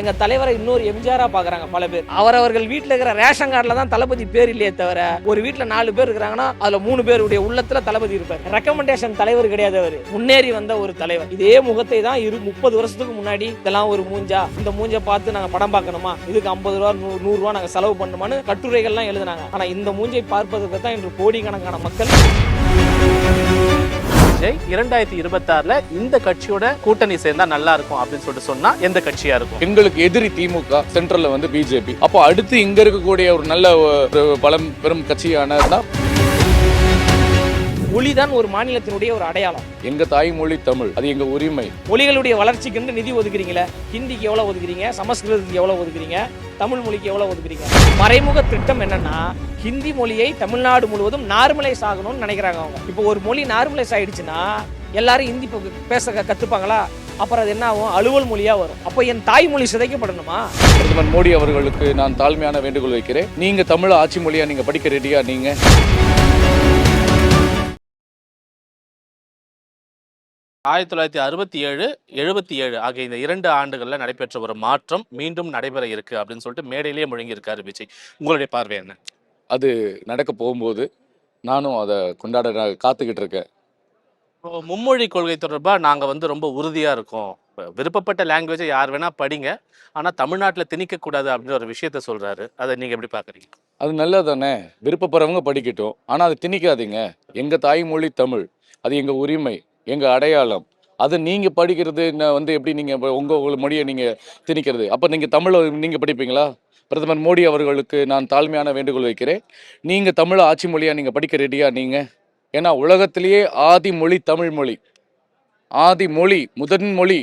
எங்க தலைவரை இன்னொரு எம்ஜிஆரா பாக்குறாங்க பல பேர். அவரவர்கள் வீட்டுல இருக்கிற ரேஷன் கார்டுல தான் தளபதி பேர் இல்லையே தவிர ஒரு வீட்டுல நாலு பேர் இருக்கிறாங்கன்னா அதுல மூணு பேருடைய உள்ளத்துல தளபதி இருப்பார். ரெக்கமெண்டேஷன் தலைவர் கிடையாது அவர். முன்னேறி வந்த ஒரு தலைவர். இதே முகத்தை தான் இரு முப்பது வருஷத்துக்கு முன்னாடி இதெல்லாம் ஒரு மூஞ்சா இந்த மூஞ்ச பார்த்து நாங்க படம் பார்க்கணுமா? இதுக்கு ஐம்பது ரூபா நூறு ரூபா நாங்க செலவு பண்ணுமான்னு கட்டுரைகள்லாம் எழுதுனாங்க. ஆனா இந்த மூஞ்சை பார்ப்பதற்கு தான் இன்று கோடிக்கணக்கான மக்கள் விஜய் இரண்டாயிரத்தி இருபத்தாறுல இந்த கட்சியோட கூட்டணி சேர்ந்தா நல்லா இருக்கும் அப்படின்னு சொல்லிட்டு சொன்னா எந்த கட்சியா இருக்கும்? எங்களுக்கு எதிரி திமுக சென்ட்ரல்ல வந்து பிஜேபி அப்போ அடுத்து இங்க இருக்கக்கூடிய ஒரு நல்ல ஒரு பலம் பெரும் கட்சியானதுன்னா மொழிதான் ஒரு மாநிலத்தினுடைய ஒரு அடையாளம். எங்க தாய்மொழி தமிழ் அது எங்க உரிமை. மொழிகளுடைய வளர்ச்சிக்கு நிதி ஒதுக்குறீங்களே ஹிந்திக்கு எவ்வளவு ஒதுக்குறீங்க சமஸ்கிருதத்துக்கு எவ்வளவு ஒதுக்குறீங்க தமிழ் மொழிக்கு எவ்வளவு ஒதுக்குறீங்க? மறைமுக திட்டம் என்னன்னா ஹிந்தி மொழியை தமிழ்நாடு முழுவதும் நார்மலைஸ் ஆகணும்னு நினைக்கிறாங்க அவங்க. இப்போ ஒரு மொழி நார்மலைஸ் ஆயிடுச்சுன்னா எல்லாரும் ஹிந்தி பேச கத்துப்பாங்களா? அப்புறம் அது என்ன ஆகும்? அலுவல் மொழியா வரும். அப்போ என் தாய்மொழி சிதைக்கப்படணுமா? பிரதமர் மோடி அவர்களுக்கு நான் தாழ்மையான வேண்டுகோள் வைக்கிறேன். நீங்க தமிழ் ஆட்சி மொழியா நீங்க படிக்க ரெடியா நீங்க? ஆயிரத்தி தொள்ளாயிரத்தி அறுபத்தி ஏழு எழுபத்தி ஏழு ஆகிய இந்த இரண்டு ஆண்டுகள்ல நடைபெற்ற ஒரு மாற்றம் மீண்டும் நடைபெற இருக்கு அப்படின்னு சொல்லிட்டு மேடையிலேயே முழங்கியிருக்காரு விஜய். உங்களுடைய பார்வை என்ன? அது நடக்க போகும்போது நானும் அதை கொண்டாட காத்துக்கிட்டு இருக்கேன். மும்மொழி கொள்கை தொடர்பா நாங்க வந்து ரொம்ப உறுதியா இருக்கோம். இப்ப விருப்பப்பட்ட லாங்குவேஜை யார் வேணா படிங்க. ஆனா தமிழ்நாட்டுல திணிக்க கூடாது அப்படின்ற ஒரு விஷயத்த சொல்றாரு. அதை நீங்க எப்படி பாக்குறீங்க அது நல்லது தானே விருப்பப்படுறவங்க படிக்கட்டும். ஆனா அது திணிக்காதீங்க. எங்க தாய்மொழி தமிழ். அது எங்க உரிமை. எங்கள் அடையாளம். அது நீங்கள் படிக்கிறது என்ன வந்து எப்படி நீங்கள் உங்கள் உங்கள் மொழியை நீங்கள் திணிக்கிறது? அப்போ நீங்கள் தமிழை நீங்கள் படிப்பீங்களா? பிரதமர் மோடி அவர்களுக்கு நான் தாழ்மையான வேண்டுகோள் வைக்கிறேன். நீங்கள் தமிழை ஆட்சி மொழியாக நீங்கள் படிக்க ரெடியா நீங்கள் ஏன்னா உலகத்திலேயே ஆதி மொழி தமிழ் மொழி. ஆதி மொழி முதன் மொழி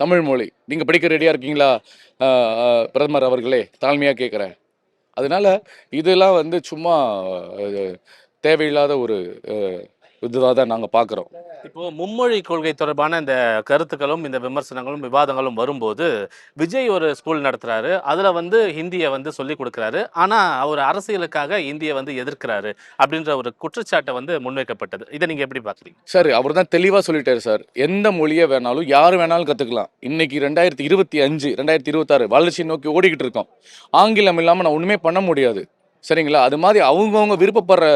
தமிழ் மொழி. நீங்கள் படிக்க ரெடியாக இருக்கீங்களா? பிரதமர் அவர்களே தாழ்மையாக கேட்குறேன் அதனால் இதெல்லாம் வந்து சும்மா தேவையில்லாத ஒரு இதுவாக தான் நாங்கள் பார்க்குறோம் இப்போ மும்மொழி கொள்கை தொடர்பான இந்த கருத்துக்களும் இந்த விமர்சனங்களும் விவாதங்களும் வரும்போது விஜய் ஒரு ஸ்கூல் நடத்துறாரு. அதுல வந்து ஹிந்தியை வந்து சொல்லி கொடுக்குறாரு. ஆனா அவர் அரசியலுக்காக இந்தியை வந்து எதிர்க்கிறாரு அப்படின்ற ஒரு குற்றச்சாட்டை வந்து முன்வைக்கப்பட்டது. இதை நீங்க எப்படி பாக்குறீங்க சார் அவர் தான் தெளிவாக சொல்லிட்டாரு சார். எந்த மொழியை வேணாலும் யார் வேணாலும் கற்றுக்கலாம் இன்னைக்கு ரெண்டாயிரத்தி இருபத்தி அஞ்சு ரெண்டாயிரத்தி இருபத்தாறு வளர்ச்சி நோக்கி ஓடிக்கிட்டு இருக்கோம். ஆங்கிலம் இல்லாமல் நான் ஒன்றுமே பண்ண முடியாது. சரிங்களா? அது மாதிரி அவங்கவுங்க விருப்பப்படுற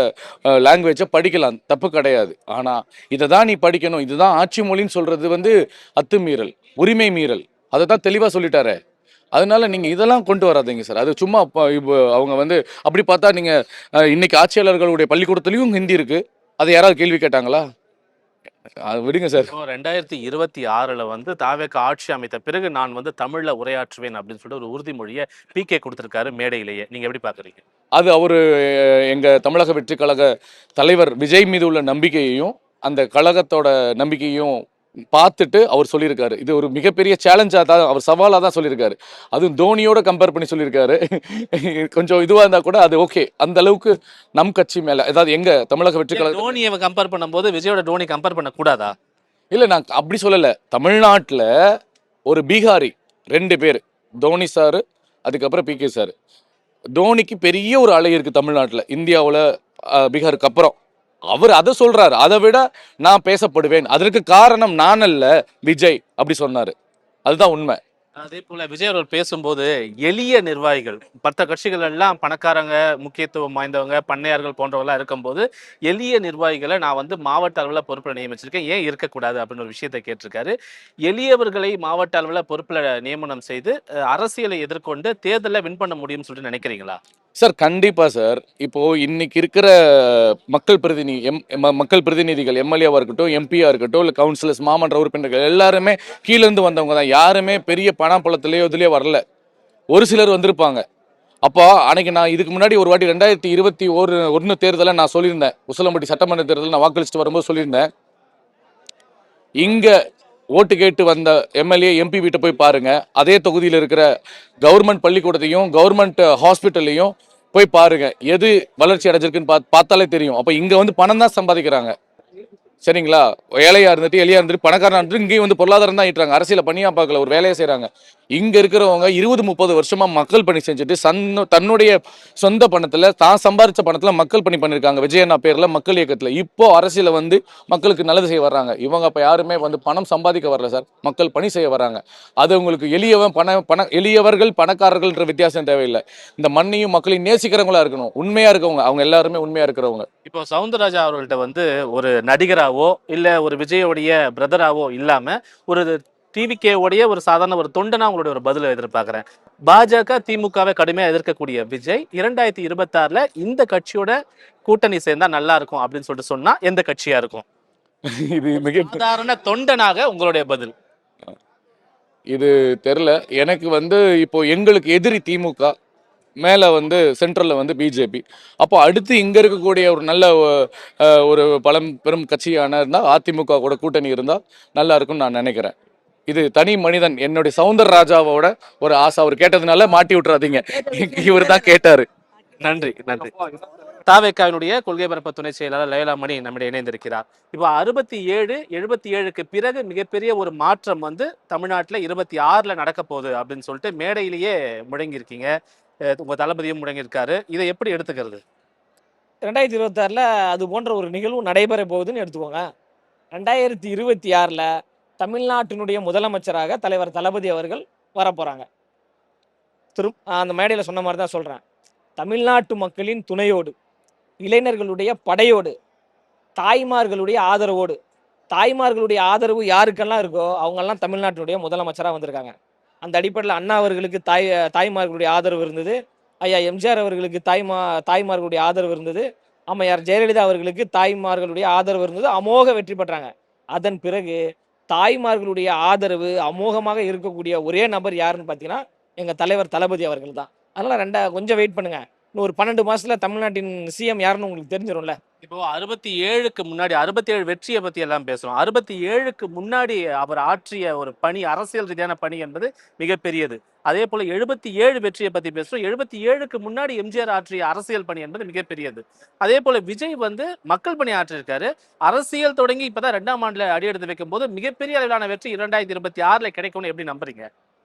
லாங்குவேஜை படிக்கலாம். தப்பு கிடையாது. ஆனால் இதை தான் நீ படிக்கணும். இதுதான் ஆட்சி மொழின்னு சொல்கிறது வந்து அத்துமீறல் உரிமை மீறல். அதை தான் தெளிவாக சொல்லிட்டாரு. அதனால நீங்கள் இதெல்லாம் கொண்டு வராதீங்க சார். அது சும்மா இப்போ இப்போ அவங்க வந்து அப்படி பார்த்தா நீங்கள் இன்னைக்கு ஆட்சியாளர்களுடைய பள்ளிக்கூடத்துலேயும் ஹிந்தி இருக்குது அதை யாராவது கேள்வி கேட்டாங்களா? அது விடுங்க சார். ரெண்டாயிரத்தி இருபத்தி ஆறுல வந்து தாவேக்க ஆட்சி அமைத்த பிறகு நான் வந்து தமிழ்ல உரையாற்றுவேன் அப்படின்னு சொல்லிட்டு ஒரு உறுதிமொழியை பி கே கொடுத்திருக்காரு மேடையிலேயே. நீங்க எப்படி பாக்குறீங்க அது அவர் எங்கள் தமிழக வெற்றி கழக தலைவர் விஜய் மீது உள்ள நம்பிக்கையையும் அந்த கழகத்தோட நம்பிக்கையும் பார்த்துட்டு அவர் சொல்லியிருக்காரு. இது ஒரு மிகப்பெரிய சேலஞ்சாக தான் அவர் சவாலாக தான் சொல்லியிருக்காரு. அதுவும் தோனியோட கம்பேர் பண்ணி சொல்லியிருக்காரு. கொஞ்சம் இதுவாக இருந்தால் கூட அது ஓகே அந்த அளவுக்கு நம் கட்சி மேலே அதாவது எங்கள் தமிழக வெற்றி கழக டோனியை கம்பேர் பண்ணும்போது விஜயோட டோனி கம்பேர் பண்ண கூடாதா? இல்லை நான் அப்படி சொல்லலை. தமிழ்நாட்டில் ஒரு பீகாரி ரெண்டு பேர். தோனி சார் அதுக்கப்புறம் பிகே சார். தோனிக்கு பெரிய ஒரு அலை இருக்கு தமிழ்நாட்டில். இந்தியாவில் பீகாருக்கு அப்புறம். அவர் அதை சொல்றாரு. அதை விட நான் பேசப்படுவேன். அதற்கு காரணம் நான் அல்ல விஜய் அப்படி சொன்னாரு. அதுதான் உண்மை. அதே போல விஜய் அவர்கள் பேசும்போது எளிய நிர்வாகிகள் மற்ற கட்சிகள் எல்லாம் பணக்காரங்க முக்கியத்துவம் வாய்ந்தவங்க பண்ணையார்கள் போன்றவங்களாம் இருக்கும்போது எளிய நிர்வாகிகளை நான் வந்து மாவட்ட அளவில் பொறுப்பில் நியமிச்சிருக்கேன். ஏன் இருக்கக்கூடாது அப்படின்னு ஒரு விஷயத்தை கேட்டிருக்காரு. எளியவர்களை மாவட்ட அளவில் பொறுப்பில் நியமனம் செய்து அரசியலை எதிர்கொண்டு தேர்தலில் வின் பண்ண முடியும்னு சொல்லிட்டு நினைக்கிறீங்களா? சார் கண்டிப்பாக சார். இப்போ இன்னைக்கு இருக்கிற மக்கள் பிரதிநிதி எம் மக்கள் பிரதிநிதிகள் எம்எல்ஏவாக இருக்கட்டும் எம்பியாக இருக்கட்டும் இல்லை கவுன்சிலர்ஸ் மாமன்ற உறுப்பினர்கள் எல்லாருமே கீழேருந்து வந்தவங்க தான். யாருமே பெரிய பணப்பழத்திலேயோ இதுலேயோ வரல. ஒரு சிலர் வந்திருப்பாங்க. அப்போ அன்னைக்கு நான் இதுக்கு முன்னாடி ஒரு வாட்டி ரெண்டாயிரத்தி இருபத்தி ஒரு ஒன்று தேர்தலை நான் சொல்லியிருந்தேன். உசிலம்பட்டி சட்டமன்ற தேர்தலில் நான் வாக்களிச்சுட்டு வரும்போது சொல்லியிருந்தேன். இங்கே ஓட்டு கேட்டு வந்த எம்எல்ஏ எம்பி வீட்டை போய் பாருங்க. அதே தொகுதியில் இருக்கிற கவர்மெண்ட் பள்ளிக்கூடத்தையும் கவர்மெண்ட் ஹாஸ்பிட்டல்லையும் போய் பாருங்க. எது வளர்ச்சி அடைஞ்சிருக்குன்னு பார்த்தாலே தெரியும். அப்போ இங்கே வந்து பணம் தான் சம்பாதிக்கிறாங்க. சரிங்களா? ஏழையா இருந்துட்டு எளியா இருந்துட்டு பணக்காரனா இருந்துட்டு இங்கேயும் வந்து பொருளாதாரம் தான் ஈட்டுறாங்க. அரசியல பண்ணியா பார்க்கல ஒரு வேலையை செய்றாங்க. இங்கே இருக்கிறவங்க இருபது முப்பது வருஷமாக மக்கள் பணி செஞ்சுட்டு சன்னு தன்னுடைய சொந்த பணத்தில் தான் சம்பாரிச்ச பணத்தில் மக்கள் பணி பண்ணியிருக்காங்க விஜயண்ணா பேரில் மக்கள் இயக்கத்தில். இப்போ அரசியலில் வந்து மக்களுக்கு நல்லது செய்ய வர்றாங்க. இவங்க அப்போ யாருமே வந்து பணம் சம்பாதிக்க வரல சார். மக்கள் பணி செய்ய வர்றாங்க. அது உங்களுக்கு எளியவன் பண பண எளியவர்கள் பணக்காரர்கள்ன்ற வித்தியாசம் தேவையில்லை. இந்த மண்ணையும் மக்களையும் நேசிக்கிறவங்களா இருக்கணும். உண்மையாக இருக்கவங்க. அவங்க எல்லாருமே உண்மையாக இருக்கிறவங்க. இப்போ சவுந்தரராஜா அவர்கள்ட்ட வந்து ஒரு நடிகராவோ இல்லை ஒரு விஜயோடைய பிரதராவோ இல்லாமல் ஒரு டிவிகே உடைய ஒரு சாதாரண ஒரு தொண்டனா உங்களுடைய ஒரு பதிலை எதிர்பார்க்கிறேன். பாஜக திமுகவை கடுமையா எதிர்க்கக்கூடிய விஜய் இரண்டாயிரத்தி இருபத்தாறுல இந்த கட்சியோட கூட்டணி சேர்ந்தா நல்லா இருக்கும் அப்படின்னு சொல்லிட்டு சொன்னா எந்த கட்சியா இருக்கும்? இது மிக சாதாரண தொண்டனாக உங்களுடைய பதில். இது தெரில எனக்கு வந்து இப்போ எங்களுக்கு எதிரி திமுக மேலே வந்து சென்ட்ரலில் வந்து பிஜேபி. அப்போ அடுத்து இங்கே இருக்கக்கூடிய ஒரு நல்ல ஒரு பழம் பெரும் கட்சியான இருந்தால் அதிமுக கூட கூட்டணி இருந்தால் நல்லா இருக்கும்னு நான் நினைக்கிறேன். இது தனி மனிதன் என்னுடைய சவுந்தர ராஜாவோட ஒரு ஆசை. அவர் கேட்டதுனால மாட்டி விட்டுறாதீங்க. இவர் தான் கேட்டாரு. நன்றி நன்றி. தாவேக்காவினுடைய கொள்கை பரப்பு துணை செயலாளர் லயலாமணி நம்மிடையே இணைந்திருக்கிறார். இப்போ அறுபத்தி ஏழு எழுபத்தி ஏழுக்கு பிறகு மிகப்பெரிய ஒரு மாற்றம் வந்து தமிழ்நாட்டில் இருபத்தி ஆறுல நடக்க போகுது அப்படின்னு சொல்லிட்டு மேடையிலேயே முழங்கியிருக்கீங்க. அஹ் உங்க தளபதியும் முழங்கியிருக்காரு. இதை எப்படி எடுத்துக்கிறது? ரெண்டாயிரத்தி இருபத்தாறில் அது போன்ற ஒரு நிகழ்வு நடைபெற போகுதுன்னு எடுத்துக்கோங்க. ரெண்டாயிரத்தி இருபத்தி ஆறில் தமிழ்நாட்டினுடைய முதலமைச்சராக தலைவர் தளபதி அவர்கள் வரப்போகிறாங்க திரு அந்த மேடையில் சொன்ன மாதிரி தான் சொல்கிறேன் தமிழ்நாட்டு மக்களின் துணையோடு இளைஞர்களுடைய படையோடு தாய்மார்களுடைய ஆதரவோடு தாய்மார்களுடைய ஆதரவு யாருக்கெல்லாம் இருக்கோ அவங்கெல்லாம் தமிழ்நாட்டினுடைய முதலமைச்சராக வந்திருக்காங்க. அந்த அடிப்படையில் அண்ணா அவர்களுக்கு தாய் தாய்மார்களுடைய ஆதரவு இருந்தது. ஐயா எம்ஜிஆர் அவர்களுக்கு தாய்மா தாய்மார்களுடைய ஆதரவு இருந்தது. அம்மையார் ஜெயலலிதா அவர்களுக்கு தாய்மார்களுடைய ஆதரவு இருந்தது. அமோக வெற்றி பெற்றாங்க. அதன் பிறகு தாய்மார்களுடைய ஆதரவு அமோகமாக இருக்கக்கூடிய ஒரே நபர் யாருன்னு பார்த்தீங்கன்னா எங்கள் தலைவர் தளபதி அவர்கள் தான். அதனால் ரெண்டா கொஞ்சம் வெயிட் பண்ணுங்கள் ஒரு பன்னெண்டு மாசத்துல தமிழ்நாட்டின் சிஎம் யாருன்னு உங்களுக்கு தெரிஞ்சிடும்ல இப்போ அறுபத்தி ஏழுக்கு முன்னாடி அறுபத்தி ஏழு வெற்றியை பத்தி எல்லாம் பேசுறோம். அறுபத்தி ஏழுக்கு முன்னாடி அவர் ஆற்றிய ஒரு பணி அரசியல் ரீதியான பணி என்பது மிகப்பெரியது. அதே போல எழுபத்தி ஏழு வெற்றியை பத்தி பேசுறோம். எழுபத்தி ஏழுக்கு முன்னாடி எம்ஜிஆர் ஆற்றிய அரசியல் பணி என்பது மிகப்பெரியது. அதே போல விஜய் வந்து மக்கள் பணி ஆற்றிருக்காரு. அரசியல் தொடங்கி இப்பதான் ரெண்டாம் ஆண்டுல அடியெடுத்து வைக்கும் போது மிகப்பெரிய அளவிலான வெற்றி இரண்டாயிரத்தி இருபத்தி ஆறுல கிடைக்கும்னு எப்படி நம்புறீங்க?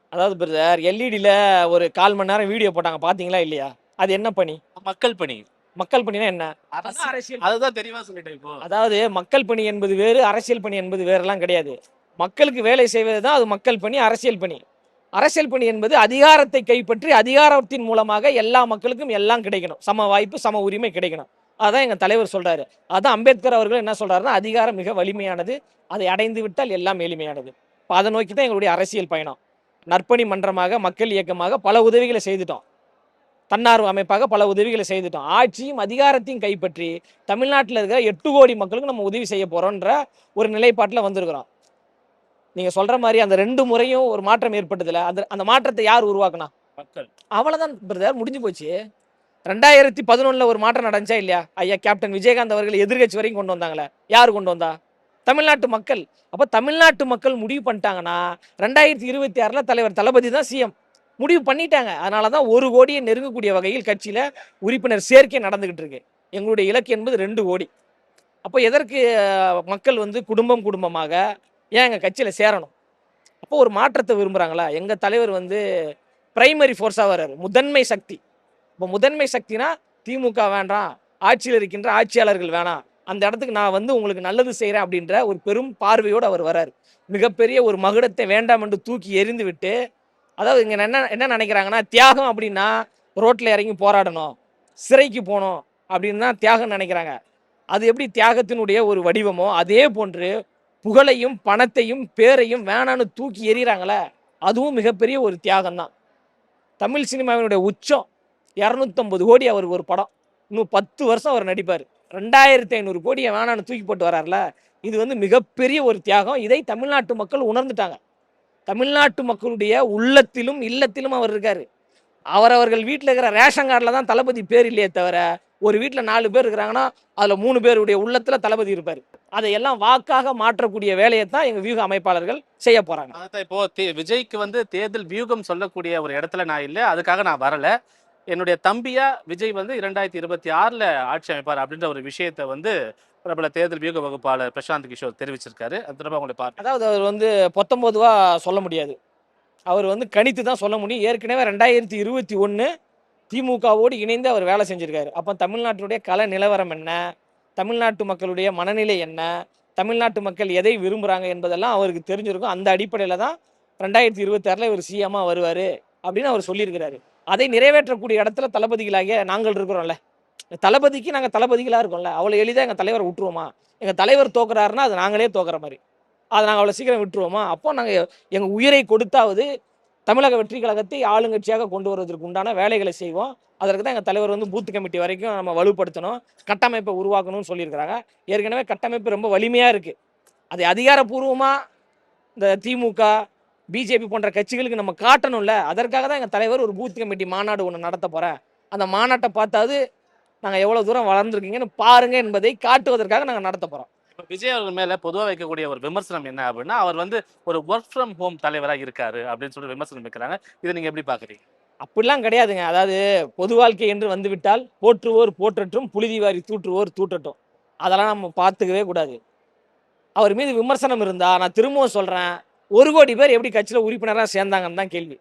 அதாவது பிரதர் எல்இடியில் ஒரு கால் மணி நேரம் வீடியோ போட்டாங்க. பார்த்தீங்களா இல்லையா? அது என்ன பணி? மக்கள் பணி. மக்கள் பணினா என்ன? அரசியல் அரசியல். அதுதான் தெளிவா சொல்லிட்டேன் இப்போ. அதாவது மக்கள் பணி என்பது வேறு அரசியல் பணி என்பது வேறெல்லாம் கிடையாது. மக்களுக்கு வேலை செய்வது தான் அது மக்கள் பணி அரசியல் பணி. அரசியல் பணி என்பது அதிகாரத்தை கைப்பற்றி அதிகாரத்தின் மூலமாக எல்லா மக்களுக்கும் எல்லாம் கிடைக்கணும். சம வாய்ப்பு சம உரிமை கிடைக்கணும். அதான் எங்க தலைவர் சொல்றாரு. அதான் அம்பேத்கர் அவர்கள் என்ன சொல்றாருன்னா அதிகாரம் மிக வலிமையானது. அதை அடைந்து விட்டால் எல்லாம் எளிமையானது இப்போ அதை நோக்கி தான் எங்களுடைய அரசியல் பயணம். நற்பணி மன்றமாக மக்கள் இயக்கமாக பல உதவிகளை செய்துட்டோம். தன்னார்வ அமைப்பாக பல உதவிகளை செய்துட்டோம். ஆட்சியும் அதிகாரத்தையும் கைப்பற்றி தமிழ்நாட்டில் இருக்கிற எட்டு கோடி மக்களுக்கு நம்ம உதவி செய்ய போறோன்ற ஒரு நிலைப்பாட்டில் வந்திருக்கிறோம். நீங்க சொல்ற மாதிரி அந்த ரெண்டு முறையும் ஒரு மாற்றம் ஏற்பட்டதுல அந்த அந்த மாற்றத்தை யார் உருவாக்குனா? மக்கள். அவ்வளவுதான் பிரதர் முடிஞ்சு போச்சு. ரெண்டாயிரத்தி பதினொன்னுல ஒரு மாற்றம் நடந்துச்சா இல்லையா? ஐயா கேப்டன் விஜயகாந்த் அவர்கள் எதிர்கட்சி வரைக்கும் கொண்டு வந்தாங்களே. யார் கொண்டு வந்தா? தமிழ்நாட்டு மக்கள். அப்ப தமிழ்நாட்டு மக்கள் முடிவு பண்ணிட்டாங்கன்னா ரெண்டாயிரத்தி இருபத்தி ஆறுல தலைவர் தளபதி தான் சிஎம் முடிவு பண்ணிட்டாங்க. அதனால தான் ஒரு கோடியை நெருங்கக்கூடிய வகையில் கட்சியில் உறுப்பினர் சேர்க்கை நடந்துக்கிட்டு இருக்கு. எங்களுடைய இலக்கு என்பது ரெண்டு கோடி. அப்போ எதற்கு மக்கள் வந்து குடும்பம் குடும்பமாக ஏன் எங்கள் கட்சியில் சேரணும்? அப்போ ஒரு மாற்றத்தை விரும்புகிறாங்களா எங்கள் தலைவர் வந்து பிரைமரி ஃபோர்ஸாக வர்றாரு. முதன்மை சக்தி. இப்போ முதன்மை சக்தினா திமுக வேண்டாம் ஆட்சியில் இருக்கின்ற ஆட்சியாளர்கள் வேணாம். அந்த இடத்துக்கு நான் வந்து உங்களுக்கு நல்லது செய்கிறேன் அப்படின்ற ஒரு பெரும் பார்வையோடு அவர் வராரு மிகப்பெரிய ஒரு மகுடத்தை வேண்டாம் என்று தூக்கி எறிந்து விட்டு அதாவது இங்கே என்ன என்ன நினைக்கிறாங்கன்னா தியாகம் அப்படின்னா ரோட்டில் இறங்கி போராடணும் சிறைக்கு போகணும் அப்படின்னு தான் தியாகம் நினைக்கிறாங்க. அது எப்படி தியாகத்தினுடைய ஒரு வடிவமோ அதே போன்று புகழையும் பணத்தையும் பேரையும் வேணான்னு தூக்கி எறிகிறாங்களே அதுவும் மிகப்பெரிய ஒரு தியாகம் தான். தமிழ் சினிமாவினுடைய உச்சம் இரநூத்தம்பது கோடி அவர் ஒரு படம். இன்னும் பத்து வருஷம் அவர் நடிப்பார். ரெண்டாயிரத்தி ஐநூறு கோடியை வேணான்னு தூக்கி போட்டு வரார்ல இது வந்து மிகப்பெரிய ஒரு தியாகம். இதை தமிழ்நாட்டு மக்கள் உணர்ந்துட்டாங்க. தமிழ்நாட்டு மக்களுடைய உள்ளத்திலும் இல்லத்திலும் அவர் இருக்கார். அவர் அவர்கள் வீட்டில் இருக்கிற ரேஷன் கார்டில் தான் தளபதி பேர் இல்லையே தவிர ஒரு வீட்டில் நாலு பேர் இருக்கிறாங்கன்னா அதில் மூணு பேருடைய உள்ளத்தில் தளபதி இருப்பார். அதையெல்லாம் வாக்காக மாற்றக்கூடிய வேலையை தான் எங்கள் வியூக அமைப்பாளர்கள் செய்ய போகிறாங்க அதான் இப்போ தே- விஜய்க்கு வந்து தேர்தல் வியூகம் சொல்லக்கூடிய ஒரு இடத்துல நான் இல்லை அதுக்காக நான் வரலை. என்னுடைய தம்பியா விஜய் வந்து இரண்டாயிரத்தி இருபத்தி ஆறில் ஆட்சி அமைப்பார் அப்படின்ற ஒரு விஷயத்தை வந்து பிரபல தேர்தல் வியூக வகுப்பாளர் பிரசாந்த் கிஷோர் தெரிவிச்சிருக்காரு. அது தொடர்பாக உங்களை பார்த்து அதாவது அவர் வந்து பத்தொம்போதுவா சொல்ல முடியாது. அவர் வந்து கணித்து தான் சொல்ல முடியும். ஏற்கனவே ரெண்டாயிரத்தி இருபத்தி ஒன்று திமுகவோடு இணைந்து அவர் வேலை செஞ்சிருக்காரு. அப்போ தமிழ்நாட்டினுடைய கல நிலவரம் என்ன? தமிழ்நாட்டு மக்களுடைய மனநிலை என்ன? தமிழ்நாட்டு மக்கள் எதை விரும்புகிறாங்க என்பதெல்லாம் அவருக்கு தெரிஞ்சிருக்கும். அந்த அடிப்படையில் தான் ரெண்டாயிரத்தி இருபத்தாறில் இவர் சிஎம்மாக வருவார் அப்படின்னு அவர் சொல்லியிருக்கிறாரு. அதை நிறைவேற்றக்கூடிய இடத்துல தளபதிகளாகிய நாங்கள் இருக்கிறோம்ல. தளபதிக்கு நாங்கள் தளபதிகளாக இருக்கோம்ல அவ்வளோ எளிதாக எங்கள் தலைவரை விட்டுருவோமா? எங்கள் தலைவர் தோக்குறாருன்னா அது நாங்களே தோக்குற மாதிரி. அதை நாங்கள் அவ்வளோ சீக்கிரம் விட்டுருவோமா? அப்போ நாங்கள் எங்கள் உயிரை கொடுத்தாவது தமிழக வெற்றி கழகத்தை ஆளுங்கட்சியாக கொண்டு வருவதற்கு உண்டான வேலைகளை செய்வோம். அதற்கு தான் எங்கள் தலைவர் வந்து பூத் கமிட்டி வரைக்கும் நம்ம வலுப்படுத்தணும் கட்டமைப்பை உருவாக்கணும்னு சொல்லியிருக்கிறாங்க. ஏற்கனவே கட்டமைப்பு ரொம்ப வலிமையாக இருக்குது அதை அதிகாரப்பூர்வமாக இந்த திமுக பிஜேபி போன்ற கட்சிகளுக்கு நம்ம காட்டணும்ல. அதற்காக தான் எங்கள் தலைவர் ஒரு பூத் கமிட்டி மாநாடு ஒன்று நடத்த போகிறேன் அந்த மாநாட்டை பார்த்தாவது நாங்கள் எவ்வளோ தூரம் வளர்ந்துருக்கீங்கன்னு பாருங்க என்பதை காட்டுவதற்காக நாங்கள் நடத்த போகிறோம் இப்ப விஜய் அவர்கள் மேல பொதுவா வைக்கக்கூடிய ஒரு விமர்சனம் என்ன அப்படின்னா அவர் வந்து ஒரு ஒர்க் ஃப்ரம் ஹோம் தலைவரா இருக்காரு அப்படின்னு சொல்லி விமர்சனம் வைக்கிறாங்க. இதை நீங்க எப்படி பாக்குறீங்க? அப்படிலாம் கிடையாதுங்க. அதாவது பொது வாழ்க்கை என்று வந்துவிட்டால் போற்றுவோர் போற்றட்டும் புழுதி வாரி தூற்றுவோர் தூற்றட்டும். அதெல்லாம் நம்ம பார்த்துக்கவே கூடாது. அவர் மீது விமர்சனம் இருந்தா நான் திரும்பவும் சொல்றேன் ஒரு கோடி பேர் எப்படி கட்சியில் உறுப்பினராக சேர்ந்தாங்கன்னு தான் கேள்வி.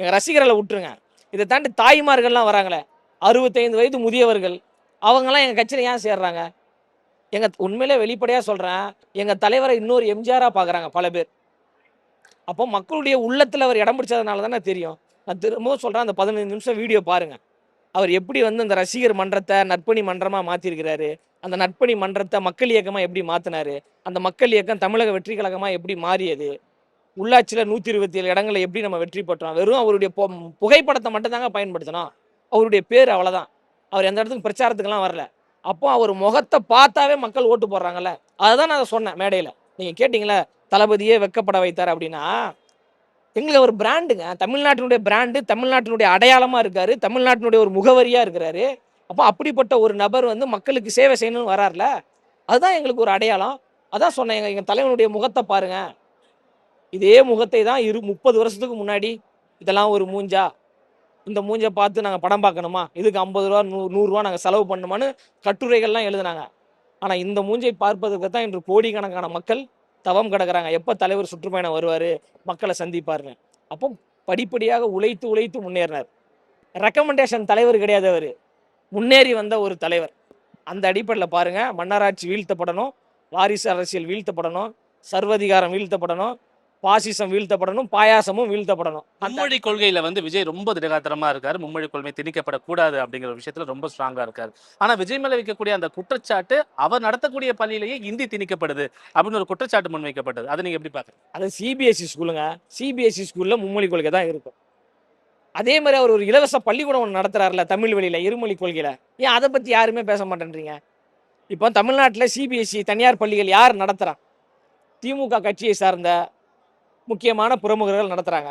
எங்கள் ரசிகர்களை விட்டுருங்க. இதை தாண்டி தாய்மார்கள்லாம் வராங்களே அறுபத்தைந்து வயது முதியவர்கள் அவங்கெல்லாம் எங்கள் கட்சியில் ஏன் சேர்றாங்க? எங்கள் உண்மையிலே வெளிப்படையாக சொல்கிறேன் எங்கள் தலைவரை இன்னொரு எம்ஜிஆராக பார்க்குறாங்க பல பேர். அப்போ மக்களுடைய உள்ளத்தில் அவர் இடம் பிடிச்சதுனால தானே தெரியும். நான் திரும்பவும் சொல்கிறேன் அந்த பதினஞ்சு நிமிஷம் வீடியோ பாருங்கள் அவர் எப்படி வந்து அந்த ரசிகர் மன்றத்தை நற்பணி மன்றமாக மாற்றிருக்கிறாரு அந்த நற்பணி மன்றத்தை மக்கள் இயக்கமாக எப்படி மாற்றினாரு அந்த மக்கள் இயக்கம் தமிழக வெற்றி கழகமாக எப்படி மாறியது? உள்ளாட்சியில் நூற்றி இருபத்தி ஏழு இடங்களை எப்படி நம்ம வெற்றி பெற்றோம்? வெறும் அவருடைய பொ- புகைப்படத்தை மட்டும் தாங்க பயன்படுத்தினோம் அவருடைய பேர் அவ்வளோதான் அவர் எந்த இடத்துக்கும் பிரச்சாரத்துக்கெல்லாம் வரல. அப்போ அவர் முகத்தை பார்த்தாவே மக்கள் ஓட்டு போடுறாங்கல்ல. அதுதான் நான் சொன்னேன் மேடையில். நீங்கள் கேட்டிங்களே தளபதியே வெக்கப்பட வைத்தார் அப்படின்னா எங்களுக்கு ஒரு பிராண்டுங்க. தமிழ்நாட்டினுடைய பிராண்டு தமிழ்நாட்டினுடைய அடையாளமாக இருக்காரு தமிழ்நாட்டினுடைய ஒரு முகவரியாக இருக்கிறாரு. அப்போ அப்படிப்பட்ட ஒரு நபர் வந்து மக்களுக்கு சேவை செய்யணும்னு வரார்ல. அதுதான் எங்களுக்கு ஒரு அடையாளம். அதான் சொன்னேன் எங்கள் எங்கள் தலைவனுடைய முகத்தை பாருங்க. இதே முகத்தை தான் இரு முப்பது வருஷத்துக்கு முன்னாடி இதெல்லாம் ஒரு மூஞ்சா? இந்த மூஞ்சை பார்த்து நாங்கள் படம் பார்க்கணுமா? இதுக்கு ஐம்பது ரூபா நூ நூறுரூவா நாங்கள் செலவு பண்ணணுமான்னு கட்டுரைகள்லாம் எழுதுனாங்க. ஆனால் இந்த மூஞ்சை பார்ப்பதற்கு தான் இன்று கோடிக்கணக்கான மக்கள் தவம் கிடக்கிறாங்க. எப்போ தலைவர் சுற்றுப்பயணம் வருவார்? மக்களை சந்திப்பார்னு அப்போ படிப்படியாக உழைத்து உழைத்து முன்னேறினார். ரெக்கமெண்டேஷன் தலைவர் கிடையாது அவர். முன்னேறி வந்த ஒரு தலைவர். அந்த அடிப்படையில் பாருங்க. மன்னராட்சி வீழ்த்தப்படணும். வாரிசு அரசியல் வீழ்த்தப்படணும். சர்வதிகாரம் வீழ்த்தப்படணும். பாசிசம் வீழ்த்தப்படணும் பாயாசமும் வீழ்த்தப்படணும். மும்மொழி கொள்கையில வந்து விஜய் ரொம்ப திடகாத்திரமா இருக்காரு. மும்மொழி கொள்கை திணிக்கப்படக்கூடாது அப்படிங்கிற விஷயத்துல ரொம்ப ஸ்ட்ராங்கா இருக்காரு. ஆனா விஜய் மேல வைக்கக்கூடிய அந்த குற்றச்சாட்டு அவர் நடத்தக்கூடிய பள்ளியிலேயே இந்தி திணிக்கப்படுது அப்படின்னு ஒரு குற்றச்சாட்டு முன்வைக்கப்பட்டது. அதை நீங்க எப்படி பாக்குறீங்க அது சிபிஎஸ்சி ஸ்கூலுங்க சிபிஎஸ்சி ஸ்கூலில் மும்மொழி கொள்கை தான் இருக்கும். அதே மாதிரி அவர் ஒரு இலவச பள்ளிக்கூடம் ஒன்று நடத்துறாருல தமிழ் வழியில் இருமொழி கொள்கையில். ஏன் அதை பற்றி யாருமே பேச மாட்டேன்றீங்க? இப்போ தமிழ்நாட்டில் சிபிஎஸ்சி தனியார் பள்ளிகள் யார் நடத்துகிறா திமுக கட்சியை சார்ந்த முக்கியமான பிரமுகர்கள் நடத்துகிறாங்க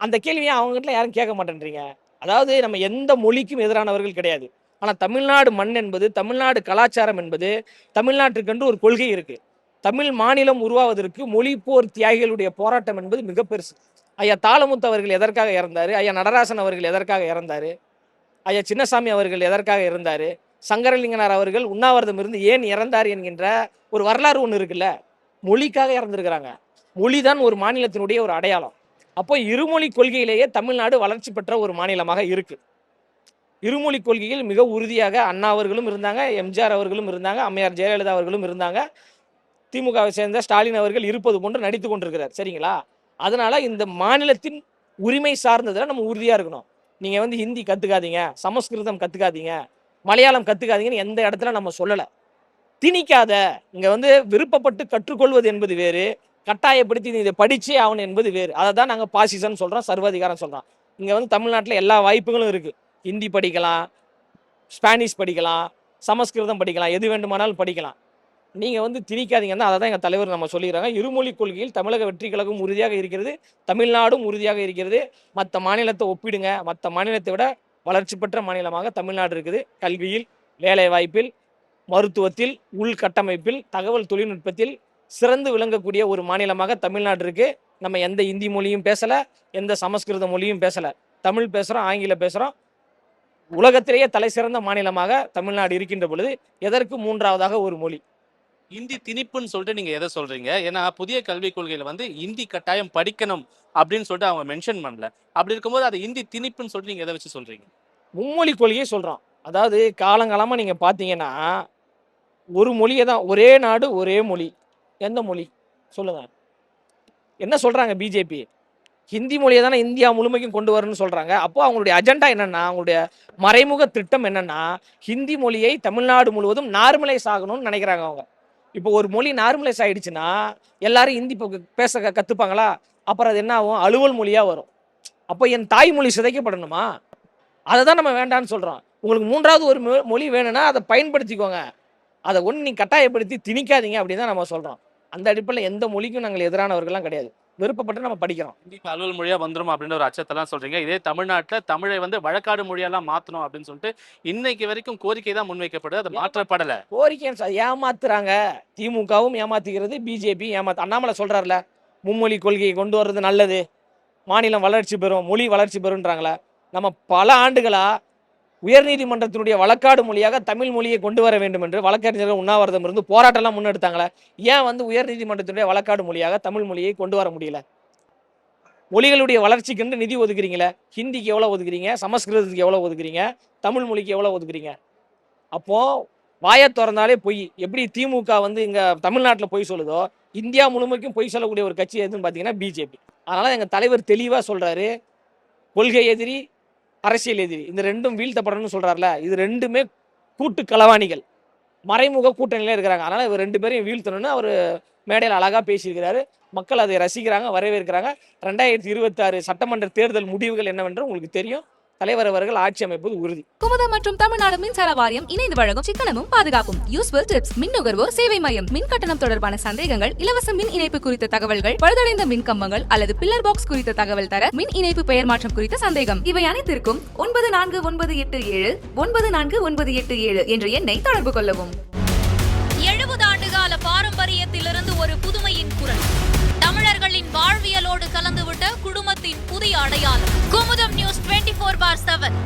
அந்த கேள்வியை அவங்ககிட்ட யாரும் கேட்க மாட்டேன்றீங்க? அதாவது நம்ம எந்த மொழிக்கும் எதிரானவர்கள் கிடையாது. ஆனால் தமிழ்நாடு மண் என்பது தமிழ்நாடு கலாச்சாரம் என்பது தமிழ்நாட்டுக்கென்று ஒரு கொள்கை இருக்குது தமிழ் மாநிலம் உருவாவதற்கு மொழி போர் தியாகிகளுடைய போராட்டம் என்பது மிக பெருசு. ஐயா தாளமுத்து அவர்கள் எதற்காக இறந்தார்? ஐயா நடராசன் அவர்கள் எதற்காக இறந்தார்? ஐயா சின்னசாமி அவர்கள் எதற்காக இருந்தார் சங்கரலிங்கனார் அவர்கள் உண்ணாவிரதம் இருந்து ஏன் இறந்தார் என்கின்ற ஒரு வரலாறு ஒன்று இருக்குல்ல? மொழிக்காக இறந்துருக்கிறாங்க. மொழி தான் ஒரு மாநிலத்தினுடைய ஒரு அடையாளம். அப்போ இருமொழி கொள்கையிலேயே தமிழ்நாடு வளர்ச்சி பெற்ற ஒரு மாநிலமாக இருக்கு. இருமொழி கொள்கையில் மிக உறுதியாக அண்ணா அவர்களும் இருந்தாங்க எம்ஜிஆர் அவர்களும் இருந்தாங்க அம்மையார் ஜெயலலிதா அவர்களும் இருந்தாங்க. திமுகவை சேர்ந்த ஸ்டாலின் அவர்கள் இருப்பது போன்று நடித்து கொண்டிருக்கிறார் சரிங்களா? அதனால இந்த மாநிலத்தின் உரிமை சார்ந்ததில் நம்ம உறுதியாக இருக்கணும். நீங்கள் வந்து ஹிந்தி கற்றுக்காதீங்க சமஸ்கிருதம் கற்றுக்காதீங்க மலையாளம் கற்றுக்காதீங்கன்னு எந்த இடத்துல நம்ம சொல்லலை. திணிக்காத இங்கே வந்து விருப்பப்பட்டு கற்றுக்கொள்வது என்பது வேறு. கட்டாயப்படுத்தி நீ இதை படிச்சே ஆகணும் என்பது வேறு. அதை தான் நாங்கள் பாசிசன் சொல்கிறோம் சர்வாதிகாரம் சொல்கிறோம் இங்கே வந்து தமிழ்நாட்டில் எல்லா வாய்ப்புகளும் இருக்குது ஹிந்தி படிக்கலாம் ஸ்பானிஷ் படிக்கலாம் சமஸ்கிருதம் படிக்கலாம் எது வேண்டுமானாலும் படிக்கலாம். நீங்கள் வந்து திணிக்காதீங்கன்னா அதை தான் எங்கள் தலைவர் நம்ம சொல்லிடுறாங்க. இருமொழி கொள்கையில் தமிழக வெற்றி கழகம் உறுதியாக இருக்கிறது தமிழ்நாடும் உறுதியாக இருக்கிறது. மற்ற மாநிலத்தை ஒப்பிடுங்க. மற்ற மாநிலத்தை விட வளர்ச்சி பெற்ற மாநிலமாக தமிழ்நாடு இருக்குது. கல்வியில் வேலை வாய்ப்பில் மருத்துவத்தில் உள்கட்டமைப்பில் தகவல் தொழில்நுட்பத்தில் சிறந்து விளங்கக்கூடிய ஒரு மாநிலமாக தமிழ்நாடு இருக்கு. நம்ம எந்த இந்தி மொழியும் பேசல எந்த சமஸ்கிருத மொழியும் பேசல. தமிழ் பேசுறோம் ஆங்கிலம் பேசுறோம். உலகத்திலேயே தலை சிறந்த மாநிலமாக தமிழ்நாடு இருக்கின்ற பொழுது எதற்கு மூன்றாவதாக ஒரு மொழி? இந்தி திணிப்புன்னு சொல்லிட்டு நீங்க எதை சொல்றீங்க? ஏன்னா புதிய கல்விக் கொள்கையில வந்து இந்தி கட்டாயம் படிக்கணும் அப்படின்னு சொல்லிட்டு அவங்க மென்ஷன் பண்ணல. அப்படி இருக்கும்போது அதை இந்தி திணிப்புன்னு சொல்லிட்டு நீங்க எதை வச்சு சொல்றீங்க? மும்மொழி கொள்கையை சொல்கிறோம் அதாவது காலங்காலமாக நீங்கள் பார்த்தீங்கன்னா ஒரு மொழியை தான் ஒரே நாடு ஒரே மொழி. எந்த மொழி? சொல்லுங்க. என்ன சொல்கிறாங்க பிஜேபி ஹிந்தி மொழியை தானே இந்தியா முழுமைக்கும் கொண்டு வரணும்னு சொல்கிறாங்க அப்போ அவங்களுடைய அஜெண்டா என்னன்னா அவங்களுடைய மறைமுக திட்டம் என்னென்னா ஹிந்தி மொழியை தமிழ்நாடு முழுவதும் நார்மலைஸ் ஆகணும்னு நினைக்கிறாங்க அவங்க. இப்போ ஒரு மொழி நார்மலைஸ் ஆயிடுச்சுன்னா எல்லாரும் ஹிந்தி இப்போ பேச கத்துப்பாங்களா? அப்புறம் அது என்ன ஆகும்? அலுவல் மொழியாக வரும். அப்போ என் தாய்மொழி சிதைக்கப்படணுமா? அதை தான் நம்ம வேண்டாம்னு சொல்கிறோம் உங்களுக்கு மூன்றாவது ஒரு மொ- மொழி வேணும்னா அதை பயன்படுத்திக்கோங்க. அதை ஒன்று நீ கட்டாயப்படுத்தி திணிக்காதீங்க அப்படின்னு தான் நம்ம சொல்கிறோம் அந்த அடிப்படையில் எந்த மொழிக்கும் நாங்கள் எதிரானவர்கள்லாம் கிடையாது. விருப்பப்பட்டு நம்ம படிக்கிறோம். இப்ப அலுவல் மொழியா வந்துரும் அப்படின்னு ஒரு அச்சத்தெல்லாம் சொல்றீங்க. இதே தமிழ்நாட்டுல தமிழை வந்து வழக்காடு மொழியெல்லாம் மாத்தணும் அப்படின்னு சொல்லிட்டு இன்னைக்கு வரைக்கும் கோரிக்கை தான் முன்வைக்கப்படுது. அது மாற்றப்படல. கோரிக்கைன்னு ஏமாத்துறாங்க. திமுகவும் ஏமாத்துகிறது பிஜேபி ஏமாத்து அண்ணாமலை சொல்கிறார்ல மும்மொழி கொள்கையை கொண்டு வர்றது நல்லது. மாநிலம் வளர்ச்சி பெறும் மொழி வளர்ச்சி பெறும்ன்றாங்களே நம்ம பல ஆண்டுகளா உயர்நீதிமன்றத்தினுடைய வழக்காடு மொழியாக தமிழ் மொழியை கொண்டு வர வேண்டும் என்று வழக்கறிஞர்கள் உண்ணாவிரதம் இருந்து போராட்டம்லாம் முன்னெடுத்தாங்களே ஏன் வந்து உயர்நீதிமன்றத்தினுடைய வழக்காடு மொழியாக தமிழ் மொழியை கொண்டு வர முடியல? மொழிகளுடைய வளர்ச்சிக்கு நிதி ஒதுக்குறீங்களே ஹிந்திக்கு எவ்வளோ ஒதுக்குறீங்க சமஸ்கிருதத்துக்கு எவ்வளோ ஒதுக்குறீங்க தமிழ் மொழிக்கு எவ்வளோ ஒதுக்குறீங்க? அப்போது வாயை திறந்தாலே பொய். எப்படி திமுக வந்து இங்கே தமிழ்நாட்டில் பொய் சொல்லுதோ இந்தியா முழுமைக்கும் பொய் சொல்லக்கூடிய ஒரு கட்சி எதுன்னு பார்த்தீங்கன்னா பிஜேபி. அதனால் எங்கள் தலைவர் தெளிவாக சொல்கிறாரு கொள்கை எதிரி அரசியல் எதிரி. இந்த ரெண்டும் வீழ்த்தப்படணும்னு சொல்கிறார்ல இது ரெண்டுமே கூட்டு களவாணிகள் மறைமுக கூட்டணியில் இருக்கிறாங்க. அதனால் இவர் ரெண்டு பேரையும் வீழ்த்தணும்னு அவர் மேடையில் அழகாக பேசியிருக்கிறாரு. மக்கள் அதை ரசிக்கிறாங்க வரவேற்கிறாங்க. ரெண்டாயிரத்தி இருபத்தாறு சட்டமன்ற தேர்தல் முடிவுகள் என்னவென்று உங்களுக்கு தெரியும். தலைவர் அவர்கள் ஆட்சி அமைப்பது உறுதி. குமுதம் மற்றும் தமிழ்நாடு மின்சார வாரியம் இணைந்து வழங்கும் சிக்கனமும் பாதுகாப்பும் யூஸ்ஃபுல் டிப்ஸ் மின் நுகர்வோர் சேவை மையம் மின் கட்டணம் தொடர்பான சந்தேகங்கள் இலவச மின் இணைப்பு குறித்த தகவல்கள் பழுதடைந்த மின் கம்பங்கள் அல்லது பில்லர் பாக்ஸ் குறித்த தகவல் தர மின் இணைப்பு பெயர் மாற்றம் குறித்த சந்தேகம். இவை அனைத்திற்கும் ஒன்பது நான்கு ஒன்பது எட்டு ஏழு ஒன்பது நான்கு ஒன்பது எட்டு ஏழு என்ற எண்ணை தொடர்பு கொள்ளவும். எழுபது ஆண்டுகால பாரம்பரியத்திலிருந்து ஒரு புதுமையின் குரல். தமிழர்களின் வாழ்வியலோடு கலந்துவிட்ட குடும்பத்தின் புதிய அடையாளம். Kumudam news twenty four by seven